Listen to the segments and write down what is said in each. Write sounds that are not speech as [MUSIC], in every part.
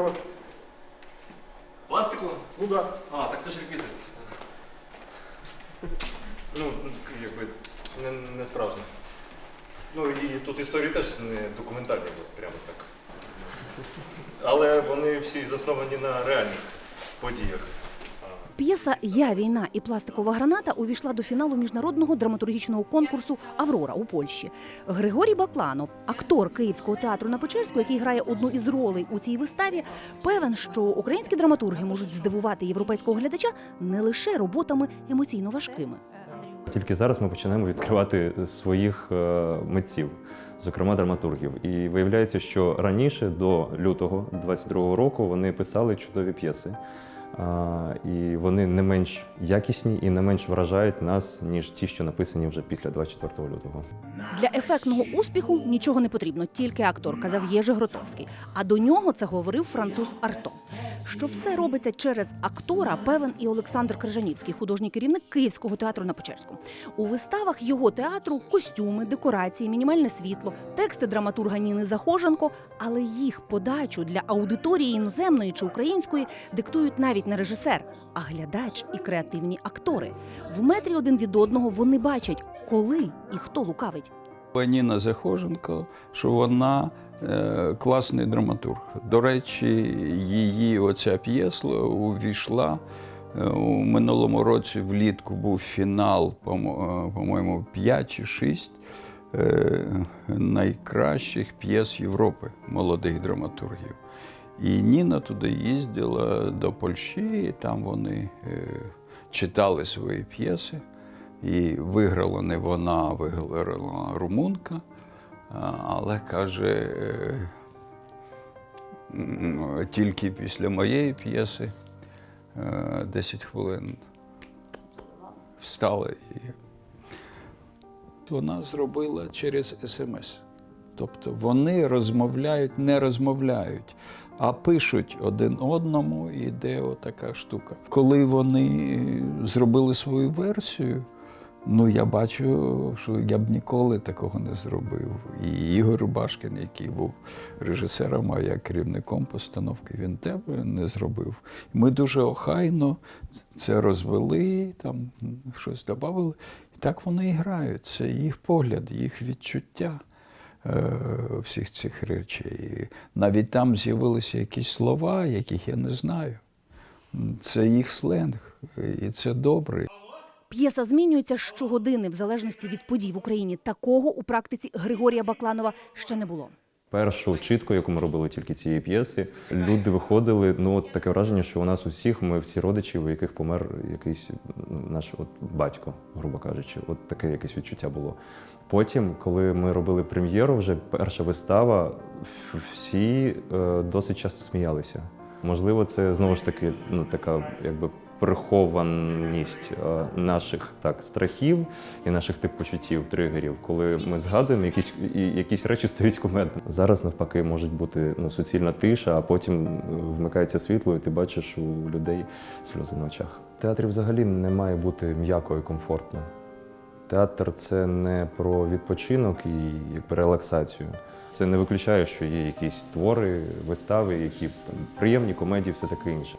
пластикова. Пластику? Ну да. А, так це ж реквізит. [LAUGHS] Ну, якби не, не справжнє. Ну і тут історії теж не документальні, от прямо так. Але вони всі засновані на реальних подіях. П'єса Я війна і пластикова граната увійшла до фіналу міжнародного драматургічного конкурсу Аврора у Польщі. Григорій Бакланов, актор Київського театру на Печерську, який грає одну із ролей у цій виставі, певен, що українські драматурги можуть здивувати європейського глядача не лише роботами емоційно важкими. Тільки зараз ми починаємо відкривати своїх е, митців, зокрема драматургів. І виявляється, що раніше, до лютого 22-го року, вони писали чудові п'єси. І вони не менш якісні і не менш вражають нас, ніж ті, що написані вже після 24 лютого. Для ефектного успіху нічого не потрібно, тільки актор, казав Єжи Гротовський. А до нього це говорив француз Арто. Що все робиться через актора, певен і Олександр Крижанівський, художній керівник Київського театру на Печерську. У виставах його театру костюми, декорації, мінімальне світло, тексти драматурга Ніни Захоженко, але їх подачу для аудиторії іноземної чи української диктують навіть не режисер, а глядач і креативні актори. В метрі один від одного вони бачать, коли і хто лукавить. Ніна Захоженко, що вона е, класний драматург. До речі, її оця п'єса увійшла е, у минулому році влітку був фінал, е, по-моєму, 5 чи 6 е, найкращих п'єс Європи молодих драматургів. І Ніна туди їздила до Польщі, і там вони читали свої п'єси. І виграла не вона, а виграла румунка. Але каже, е, тільки після моєї п'єси е, 10 хвилин встала і вона зробила через смс. Тобто вони розмовляють, не розмовляють, а пишуть один одному, і йде отака штука. Коли вони зробили свою версію, ну я бачу, що я б ніколи такого не зробив. І Ігор Башкін, який був режисером, а я керівником постановки, він теж не зробив. Ми дуже охайно це розвели, там щось додали. І так вони і грають. Це їх погляд, їх відчуття е, всіх цих речей. І навіть там з'явилися якісь слова, яких я не знаю. Це їх сленг, і це добре. П'єса змінюється щогодини в залежності від подій в Україні. Такого у практиці Григорія Бакланова ще не було. Першу чітку, яку ми робили тільки цієї п'єси, люди виходили. Ну таке враження, що у нас усіх ми всі родичі, у яких помер якийсь ну, наш от батько, грубо кажучи, от таке якесь відчуття було. Потім, коли ми робили прем'єру, вже перша вистава, всі е, досить часто сміялися. Можливо, це знову ж таки ну така якби прихованість е, наших так страхів і наших тип почуттів, тригерів, коли ми згадуємо якісь якісь речі стають кумедними. Зараз навпаки можуть бути ну суцільна тиша, а потім е, вмикається світло, і ти бачиш у людей сльози на очах. В театрі взагалі не має бути м'яко і комфортно. Театр це не про відпочинок і якби релаксацію. Це не виключає, що є якісь твори, вистави, які там приємні комедії, все таке інше.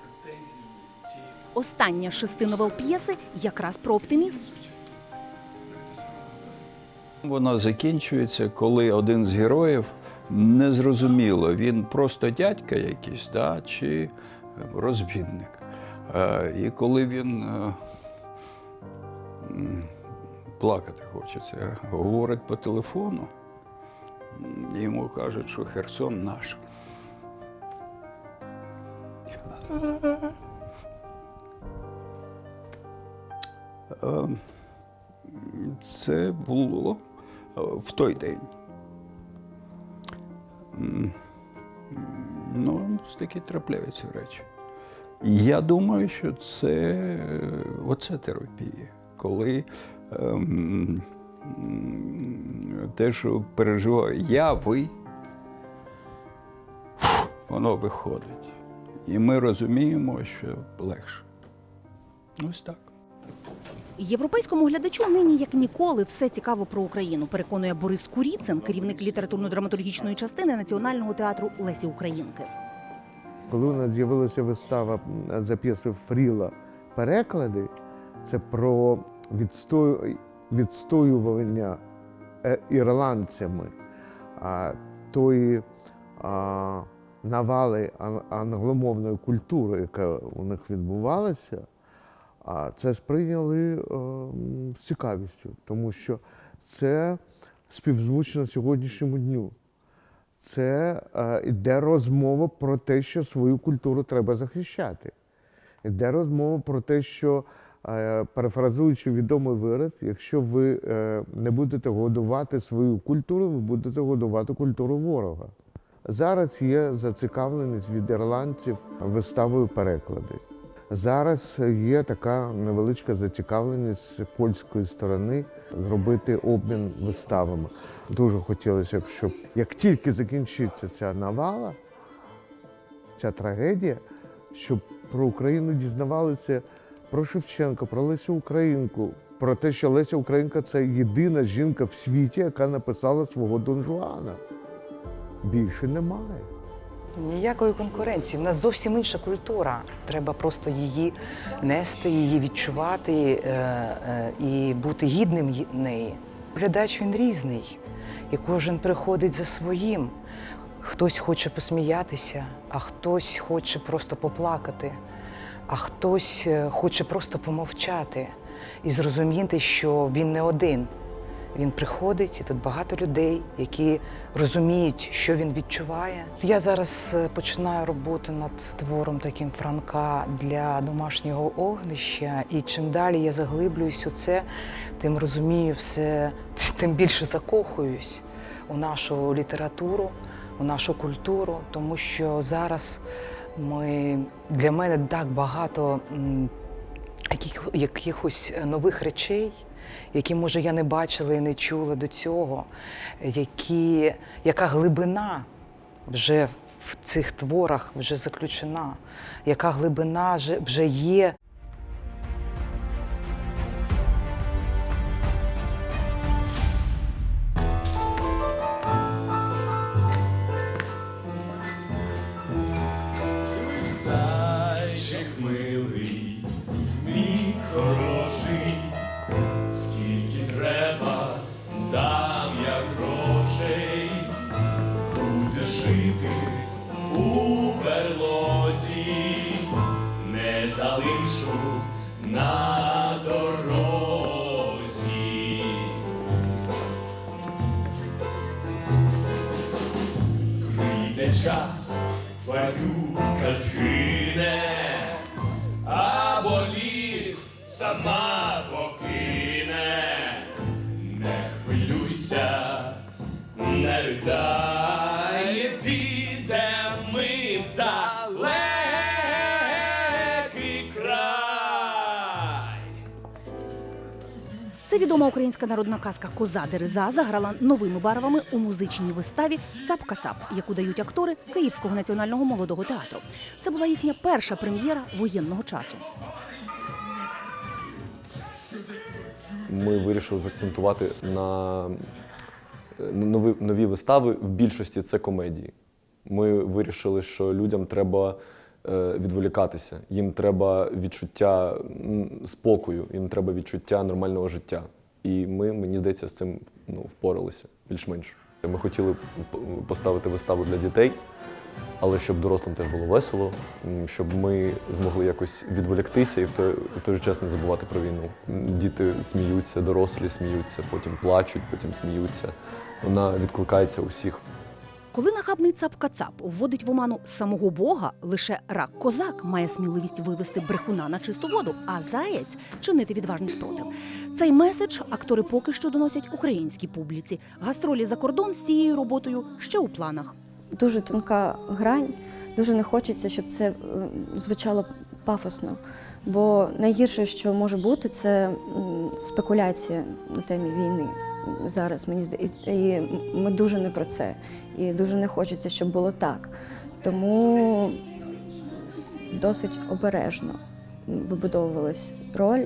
Остання шести новел п'єси якраз про оптимізм. Вона закінчується, коли один з героїв незрозуміло, він просто дядька якийсь, да, чи розбідник. Е, І коли він е, плакати хочеться, говорить по телефону, йому кажуть, що Херсон наш. Це було е, в той день. Ну, такі трапляються речі. Я думаю, що це е, оце терапія, коли ем, те, що переживаю я, ви, воно виходить. І ми розуміємо, що легше. Ось так. Європейському глядачу нині як ніколи все цікаво про Україну. Переконує Борис Куріцин, керівник літературно-драматургічної частини Національного театру Лесі Українки. Коли у нас з'явилася вистава за п'єсою Фріла переклади, це про відстою, відстоювання е, ірландцями а, тої навали англомовної культури, яка у них відбувалася, а це сприйняли е, з цікавістю, тому що це співзвучно сьогоднішньому дню це е, йде розмова про те, що свою культуру треба захищати. Йде розмова про те, що, е, перефразуючи відомий вираз, якщо ви е, не будете годувати свою культуру, ви будете годувати культуру ворога. Зараз є зацікавленість від ірландців виставою переклади. Зараз є така невеличка зацікавленість польської сторони зробити обмін виставами. Дуже хотілося б, щоб як тільки закінчиться ця навала, ця трагедія, щоб про Україну дізнавалися про Шевченка, про Лесю Українку, про те, що Леся Українка це єдина жінка в світі, яка написала свого Дон Жуана. Більше немає. Ніякої конкуренції. В нас зовсім інша культура. Треба просто її нести, її відчувати е, е, і бути гідним неї. Глядач він різний, і кожен приходить за своїм. Хтось хоче посміятися, а хтось хоче просто поплакати, а хтось е, хоче просто помовчати і зрозуміти, що він не один. Він приходить, і тут багато людей, які розуміють, що він відчуває. Я зараз е, починаю роботу над твором таким Франка для домашнього огнища, і чим далі я заглиблююсь у це, тим розумію все, [LAUGHS] тим більше закохуюсь у нашу літературу, у нашу культуру, тому що зараз ми для мене так багато яких, якихось нових речей, які, може, я не бачила і не чула до цього, які, яка глибина вже в цих творах вже заключена, яка глибина вже- є залишу на дорозі. Прийде час, тварюка згине, або ліс сама покине. Не хвилюйся, не ридай, відома українська народна казка Коза Дереза заграла новими барвами у музичній виставі Цап-кацап, яку дають актори Київського національного молодого театру. Це була їхня перша прем'єра воєнного часу. ми вирішили заакцентувати на на нові, нові вистави. В більшості це комедії. Ми вирішили, що людям треба е, відволікатися, їм треба відчуття спокою, їм треба відчуття нормального життя. І ми, мені здається, з цим ну, впоралися більш-менш. Ми хотіли поставити виставу для дітей, але щоб дорослим теж було весело, щоб ми змогли якось відволіктися і в той, в той же час не забувати про війну. Діти сміються, дорослі сміються, потім плачуть, потім сміються. Вона відкликається у всіх. Коли нахабний цап-кацап вводить в оману самого Бога, лише рак козак має сміливість вивести брехуна на чисту воду, а заєць чинити відважний спротив. Цей меседж актори поки що доносять українській публіці. Гастролі за кордон з цією роботою ще у планах. дуже тонка грань. Дуже не хочеться, щоб це е, звучало пафосно. Бо найгірше, що може бути, це спекуляція на темі війни зараз. Мені здається, і ми дуже не про це. І дуже не хочеться, щоб було так. Тому досить обережно вибудовувалась роль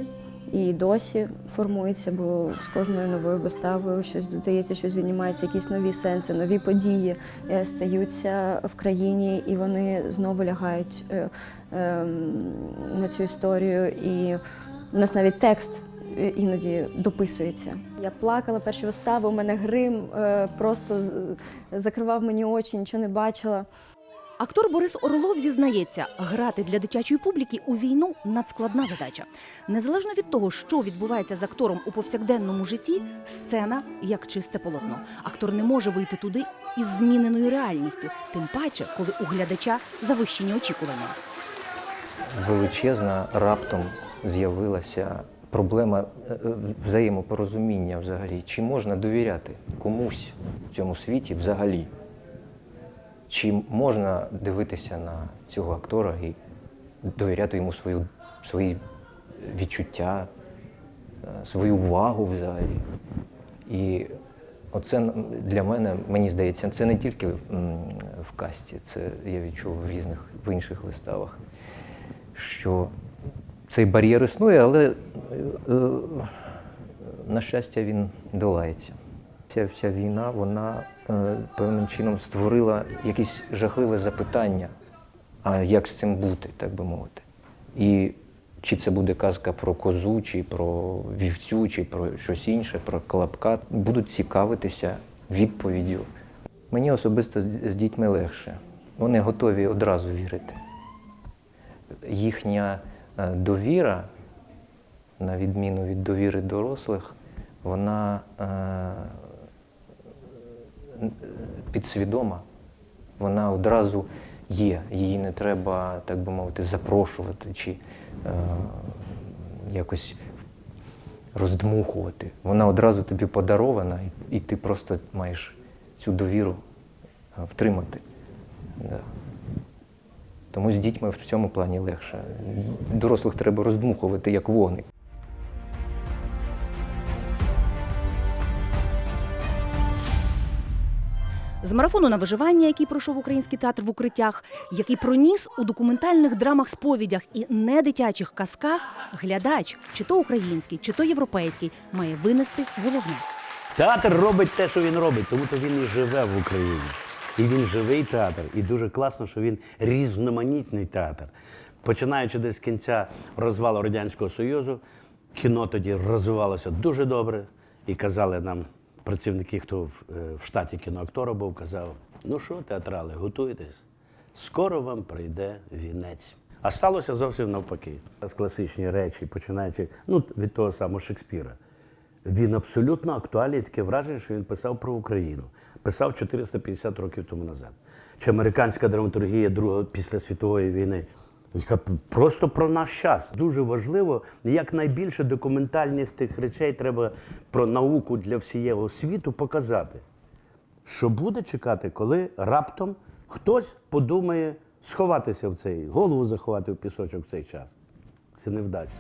і досі формується, бо з кожною новою виставою щось додається, щось віднімається, якісь нові сенси, нові події е, стаються в країні, і вони знову лягають е, ем, на цю історію. І у нас навіть текст іноді дописується. Я плакала перші вистави, у мене грим е, просто закривав мені очі, нічого не бачила. Актор Борис Орлов зізнається, грати для дитячої публіки у війну надскладна задача. Незалежно від того, що відбувається з актором у повсякденному житті, сцена як чисте полотно. Актор не може вийти туди із зміненою реальністю, тим паче, коли у глядача завищені очікування. величезна раптом з'явилася проблема е, е, взаємопорозуміння взагалі. Чи можна довіряти комусь в цьому світі взагалі? Чи можна дивитися на цього актора і довіряти йому свою, свої відчуття, е, свою увагу взагалі? І оце для мене, мені здається, це не тільки в касті, це я відчув в різних в інших виставах що цей бар'єр існує, але, е, на щастя, він долається. Ця вся війна, вона е, певним чином створила якісь жахливе запитання, а як з цим бути, так би мовити. І чи це буде казка про козу, чи про вівцю, чи про щось інше, про колобка, будуть цікавитися відповіддю. Мені особисто з дітьми легше. Вони готові одразу вірити їхня довіра, на відміну від довіри дорослих, вона е, підсвідома, вона одразу є. Її не треба, так би мовити, запрошувати чи е, якось роздмухувати. Вона одразу тобі подарована, і, ти просто маєш цю довіру е, втримати. Да. Тому з дітьми в цьому плані легше. Дорослих треба роздмухувати як вогник. З марафону на виживання, який пройшов український театр в укриттях, який проніс у документальних драмах сповідях і недитячих казках, глядач, чи то український, чи то європейський, має винести головне. Театр робить те, що він робить, тому то він і живе в Україні. І він живий театр. І дуже класно, що він різноманітний театр. Починаючи десь з кінця розвалу Радянського Союзу, кіно тоді розвивалося дуже добре. І казали нам працівники, хто в, е, в штаті кіноактора був, казав: ну що, театрали, готуйтесь, скоро вам прийде вінець. А сталося зовсім навпаки. З класичні речі, починаючи ну, від того самого Шекспіра. Він абсолютно актуальний, таке враження, що він писав про Україну. Писав 450 років тому назад. Чи американська драматургія Другої після світової війни, яка просто про наш час. Дуже важливо, якнайбільше документальних тих речей треба про науку для всієго світу показати. Що буде чекати, коли раптом хтось подумає сховатися в цей, голову заховати в пісочок в цей час. Це не вдасться.